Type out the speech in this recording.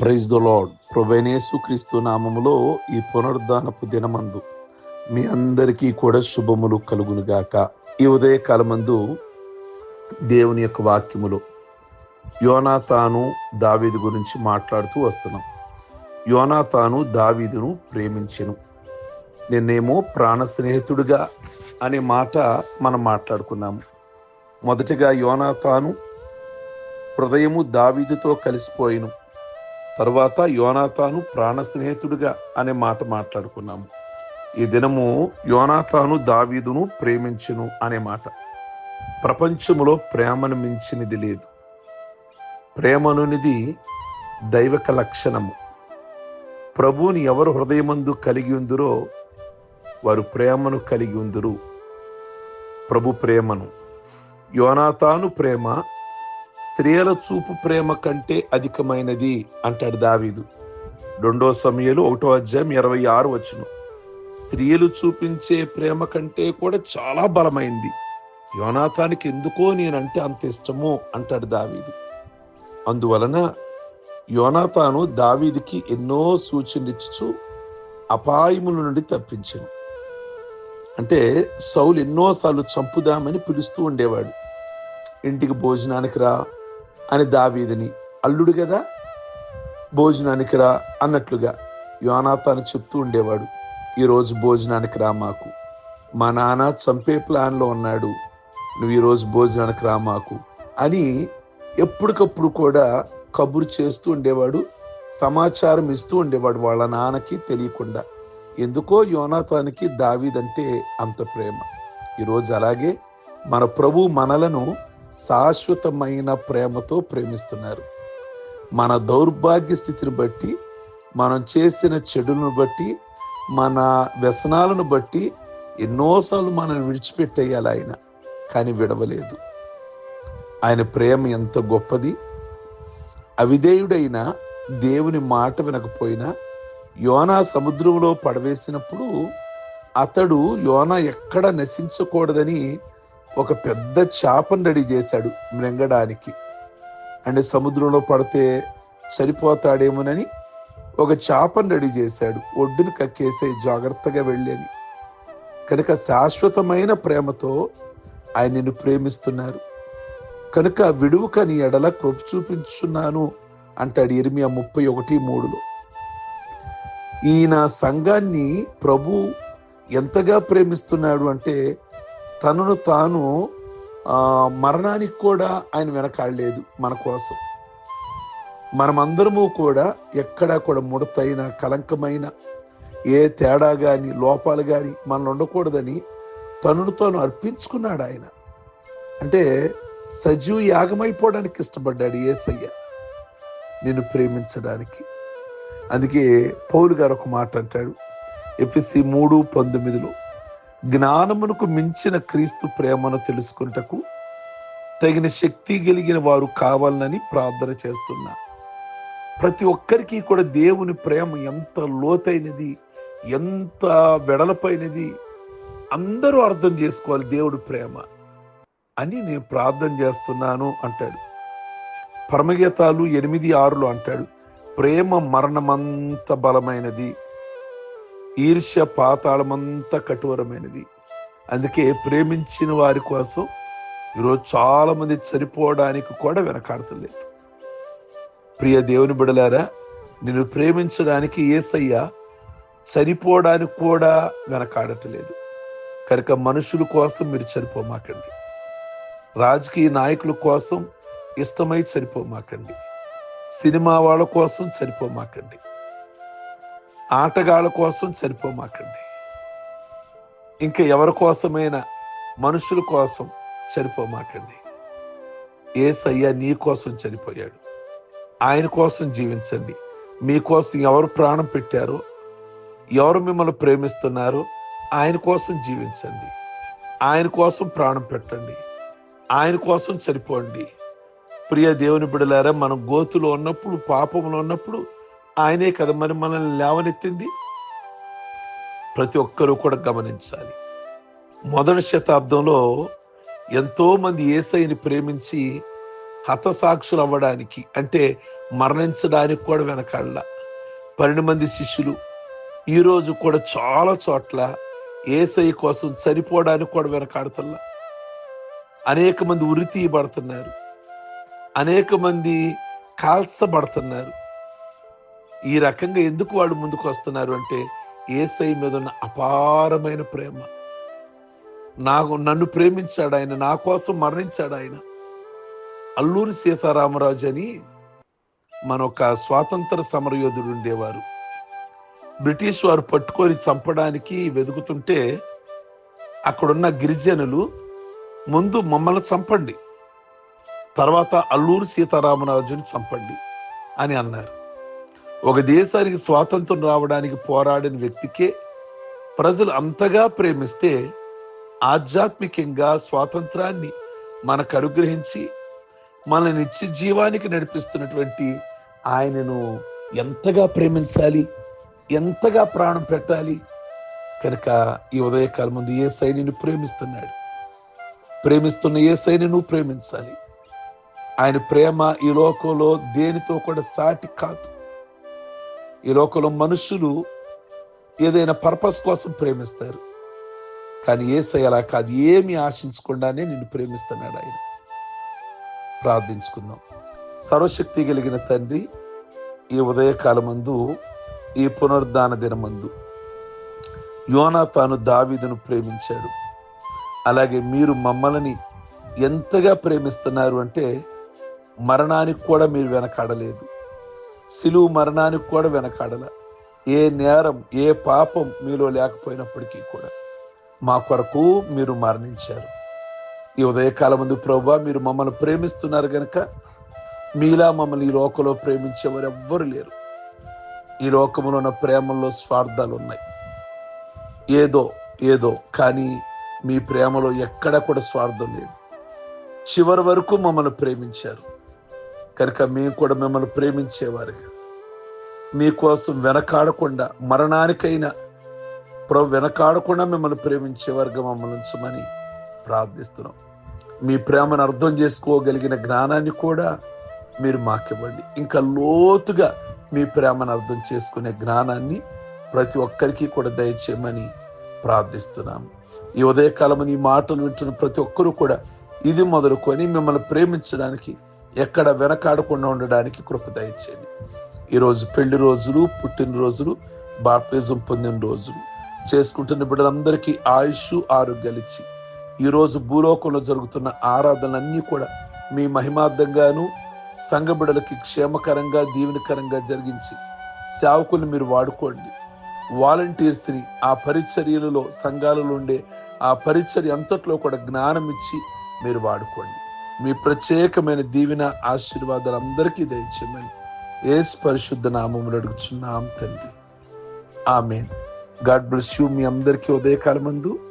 Praise the lord ప్రభనేసు క్రీస్తు నామములో ఈ పునరుద్ధానపు దినమందు మీ అందరికీ కూడా శుభములు కలుగునుగాక ఈ ఉదయకాలమందు దేవుని యొక్క వాక్యములు యోనాతాను దావీదు గురించి మాట్లాడుతూ వస్తున్నాం. యోనాతాను దావీదును ప్రేమించెను. నిన్నేమో ప్రాణ స్నేహితుడిగా అనే మాట మనం మాట్లాడుకున్నాము. మొదటిగా యోనాతాను హృదయము దావీదుతో కలిసిపోయిను. తరువాత యోనాతాను ప్రాణ స్నేహితుడిగా అనే మాట మాట్లాడుకున్నాము. ఈ దినము యోనాతాను దావీదును ప్రేమించును అనే మాట. ప్రపంచంలో ప్రేమను మించినది లేదు. ప్రేమనునిది దైవక లక్షణము. ప్రభువుని ఎవరు హృదయమందు కలిగి ఉందిరో వారు ప్రేమను కలిగి ఉందరు. ప్రభు ప్రేమను. యోనాతాను ప్రేమ స్త్రీల చూపు ప్రేమ కంటే అధికమైనది అంటాడు దావీదు. రెండో సమయంలో ఒకటో అధ్యాయం ఇరవై ఆరు వచ్చును. స్త్రీలు చూపించే ప్రేమ కంటే కూడా చాలా బలమైంది. యోనాథానికి ఎందుకో నేనంటే అంత ఇష్టమో అంటాడు దావీదు. అందువలన యోనాథాను దావీదికి ఎన్నో సూచనలిచ్చు అపాయముల నుండి తప్పించను. అంటే సౌలు ఎన్నోసార్లు చంపుదామని పిలుస్తూ ఉండేవాడు. ఇంటికి భోజనానికి రా అని దావీదిని అల్లుడు కదా భోజనానికి రా అన్నట్లుగా యోనాతాను చెప్తూ ఉండేవాడు ఈరోజు భోజనానికి రా మాకు. మా నాన్న చంపే ప్లాన్లో ఉన్నాడు నువ్వు ఈరోజు భోజనానికి రా మాకు అని ఎప్పటికప్పుడు కూడా కబురు చేస్తూ ఉండేవాడు సమాచారం ఇస్తూ ఉండేవాడు వాళ్ళ నాన్నకి తెలియకుండా. ఎందుకో యోనాతానికి దావీదంటే అంత ప్రేమ. ఈరోజు అలాగే మన ప్రభు మనలను శాశ్వతమైన ప్రేమతో ప్రేమిస్తున్నారు. మన దౌర్భాగ్య స్థితిని బట్టి మనం చేసిన చెడులను బట్టి మన వ్యసనాలను బట్టి ఎన్నోసార్లు మనల్ని విడిచిపెట్టేయాలి ఆయన కానీ విడవలేదు. ఆయన ప్రేమ ఎంత గొప్పది. అవిధేయుడైన దేవుని మాట వినకపోయినా యోనా సముద్రంలో పడవేసినప్పుడు అతడు యోనా ఎక్కడ నశించకూడదని ఒక పెద్ద చేపను రెడీ చేశాడు మృంగడానికి. అంటే సముద్రంలో పడితే చనిపోతాడేమోనని ఒక చేపను రెడీ చేశాడు. ఒడ్డును కక్కేసే జాగ్రత్తగా వెళ్ళని. కనుక శాశ్వతమైన ప్రేమతో ఆయన నిన్ను ప్రేమిస్తున్నారు. కనుక విడువుక నీ ఎడల కృప చూపించున్నాను అంటాడు ఇరిమియా ముప్పై ఒకటి మూడులో. ఈయన సంఘాన్ని ప్రభు ఎంతగా ప్రేమిస్తున్నాడు అంటే తనను తాను మరణానికి కూడా ఆయన వెనకాడలేదు మన కోసం. మనమందరము కూడా ఎక్కడా కూడా ముడతైన కలంకమైన ఏ తేడా కానీ లోపాలు కానీ మనలో ఉండకూడదని తనను తాను అర్పించుకున్నాడు ఆయన. అంటే సజీవ యాగమైపోవడానికి ఇష్టపడ్డాడు ఏసయ్య నిన్ను ప్రేమించడానికి. అందుకే పౌలు గారు ఒక మాట అంటాడు ఎపిసి మూడు పంతొమ్మిదిలో జ్ఞానమునకు మించిన క్రీస్తు ప్రేమను తెలుసుకుంటకు తగిన శక్తి కలిగిన వారు కావాలని ప్రార్థన చేస్తున్నా. ప్రతి ఒక్కరికి కూడా దేవుని ప్రేమ ఎంత లోతైనది ఎంత వెడలపైనది అందరూ అర్థం చేసుకోవాలి దేవుడి ప్రేమ అని నేను ప్రార్థన చేస్తున్నాను అంటాడు. పరమగీతాలు ఎనిమిది ఆరులో అంటాడు ప్రేమ మరణమంత బలమైనది ఈర్ష్య పాతాళమంతా కఠోరమైనది. అందుకే ప్రేమించిన వారి కోసం ఈరోజు చాలామంది చనిపోవడానికి కూడా వెనకాడతలేదు ప్రియ దేవుని బిడలారా నిన్ను ప్రేమించడానికి ఏసయ్య చనిపోవడానికి కూడా వెనకాడటలేదు కనుక మనుషుల కోసం మీరు చనిపోమాకండి. రాజకీయ నాయకుల కోసం ఇష్టమై చనిపోమాకండి. సినిమా వాళ్ళ కోసం చనిపోమాకండి. ఆటగాళ్ళ కోసం చనిపోమాకండి. ఇంకా ఎవరి కోసమైనా మనుషుల కోసం చనిపోమాకండి. ఏసయ్య నీ కోసం చనిపోయాడు. ఆయన కోసం జీవించండి. మీకోసం ఎవరు ప్రాణం పెట్టారో ఎవరు మిమ్మల్ని ప్రేమిస్తున్నారో ఆయన కోసం జీవించండి. ఆయన కోసం ప్రాణం పెట్టండి. ఆయన కోసం చనిపోండి. ప్రియ దేవుని బిడలారా మనం గోతులో ఉన్నప్పుడు పాపంలో ఉన్నప్పుడు ఆయనే కదా మరి మనల్ని లేవనెత్తింది? ప్రతి ఒక్కరూ కూడా గమనించాలి. మొదటి శతాబ్దంలో ఎంతో మంది ఏసైని ప్రేమించి హతసాక్షులు అవ్వడానికి అంటే మరణించడానికి కూడా వెనకాడల. పన్నెండు మంది శిష్యులు. ఈరోజు కూడా చాలా చోట్ల ఏసై కోసం చనిపోవడానికి కూడా వెనకాడుతున్నా అనేక మంది ఉరి తీయబడుతున్నారు. అనేక మంది కాల్చబడుతున్నారు. ఈ రకంగా ఎందుకు వాళ్ళు ముందుకు వస్తున్నారు అంటే ఏసై మీద ఉన్న అపారమైన ప్రేమ. నాకు నన్ను ప్రేమించాడు ఆయన నా కోసం మరణించాడు ఆయన. అల్లూరి సీతారామరాజు అని మన ఒక స్వాతంత్ర సమరయోధుడు ఉండేవారు. బ్రిటిష్ వారు పట్టుకొని చంపడానికి వెతుకుతుంటే అక్కడున్న గిరిజనులు ముందు మమ్మల్ని చంపండి తర్వాత అల్లూరి సీతారామరాజుని చంపండి అని అన్నారు. ఒక దేశానికి స్వాతంత్రం రావడానికి పోరాడిన వ్యక్తికే ప్రజలు అంతగా ప్రేమిస్తే ఆధ్యాత్మికంగా స్వాతంత్రాన్ని మనకు అనుగ్రహించి మన నిత్య జీవానికి నడిపిస్తున్నటువంటి ఆయనను ఎంతగా ప్రేమించాలి ఎంతగా ప్రాణం పెట్టాలి. కనుక ఈ ఉదయకాలం ముందు ఏ సైనిని ప్రేమిస్తున్నాడు. ప్రేమిస్తున్న ఏ సైని నువ్వు ప్రేమించాలి. ఆయన ప్రేమ ఈ లోకంలో దేనితో కూడా సాటి కాదు. ఈ లోకంలో మనుషులు ఏదైనా పర్పస్ కోసం ప్రేమిస్తారు. కానీ ఏసై అలా కాదు. ఏమి ఆశించకుండానే నిన్ను ప్రేమిస్తున్నాడు ఆయన. ప్రార్థించుకుందాం. సర్వశక్తి కలిగిన తండ్రి ఈ ఉదయకాలమందు ఈ పునరుద్ధాన దినమందు యోనా తాను దావీదును ప్రేమించాడు. అలాగే మీరు మమ్మల్ని ఎంతగా ప్రేమిస్తున్నారు అంటే మరణానికి కూడా మీరు వెనకాడలేదు. సిలువు మరణానికి కూడా వెనకాడల. ఏ నేరం ఏ పాపం మీలో లేకపోయినప్పటికీ కూడా మా కొరకు మీరు మరణించారు. ఈ ఉదయకాల ముందు ప్రభా మీరు మమ్మల్ని ప్రేమిస్తున్నారు గనక మీలా మమ్మల్ని ఈ లోకంలో ప్రేమించేవారు ఎవ్వరు లేరు. ఈ లోకంలో ఉన్న ప్రేమల్లో స్వార్థాలు ఉన్నాయి ఏదో ఏదో కానీ మీ ప్రేమలో ఎక్కడ కూడా స్వార్థం లేదు. చివరి వరకు మమ్మల్ని ప్రేమించారు. కనుక మేము కూడా మిమ్మల్ని ప్రేమించేవారుగా. మీకోసం వెనకాడకుండా మరణానికైనా ప్రభు వెనకాడకుండా మిమ్మల్ని ప్రేమించేవారుగా మమ్మల్ని ఉంచమని ప్రార్థిస్తున్నాం. మీ ప్రేమను అర్థం చేసుకోగలిగిన జ్ఞానాన్ని కూడా మీరు మాకివ్వండి. ఇంకా లోతుగా మీ ప్రేమను అర్థం చేసుకునే జ్ఞానాన్ని ప్రతి ఒక్కరికి కూడా దయచేయమని ప్రార్థిస్తున్నాము ఈ ఉదయకాలం ఈ మాటలు వింటున్న ప్రతి ఒక్కరూ కూడా ఇది మొదలుకొని మిమ్మల్ని ప్రేమించడానికి ఎక్కడ వెనకాడకుండా ఉండడానికి కృప దయచేయండి. ఈరోజు పెళ్ళి రోజులు పుట్టినరోజులు బాప్టిజం పొందిన రోజులు. చేసుకుంటున్న బిడ్డలందరికీ ఆయుష్ ఆరోగ్యాలిచ్చి ఈరోజు భూలోకంలో జరుగుతున్న ఆరాధనలన్నీ కూడా మీ మహిమార్థంగాను సంఘ బిడ్డలకి క్షేమకరంగా దీవెనకరంగా జరిగించి సేవకులు మీరు వాడుకోండి. వాలంటీర్స్ని ఆ పరిచర్యలలో సంఘాలలో ఉండే ఆ పరిచర్య అంతట్లో కూడా జ్ఞానం ఇచ్చి మీరు వాడుకోండి. మీ ప్రత్యేకమైన దీవెన ఆశీర్వాదాలు అందరికీ దయచేయమని ఏ పరిశుద్ధ నామములు అడుగుచున్నాం తండ్రి. ఆమె గాడ్ బ్లెస్ యూ మీ అందరికీ ఉదయకాలమందు. మందు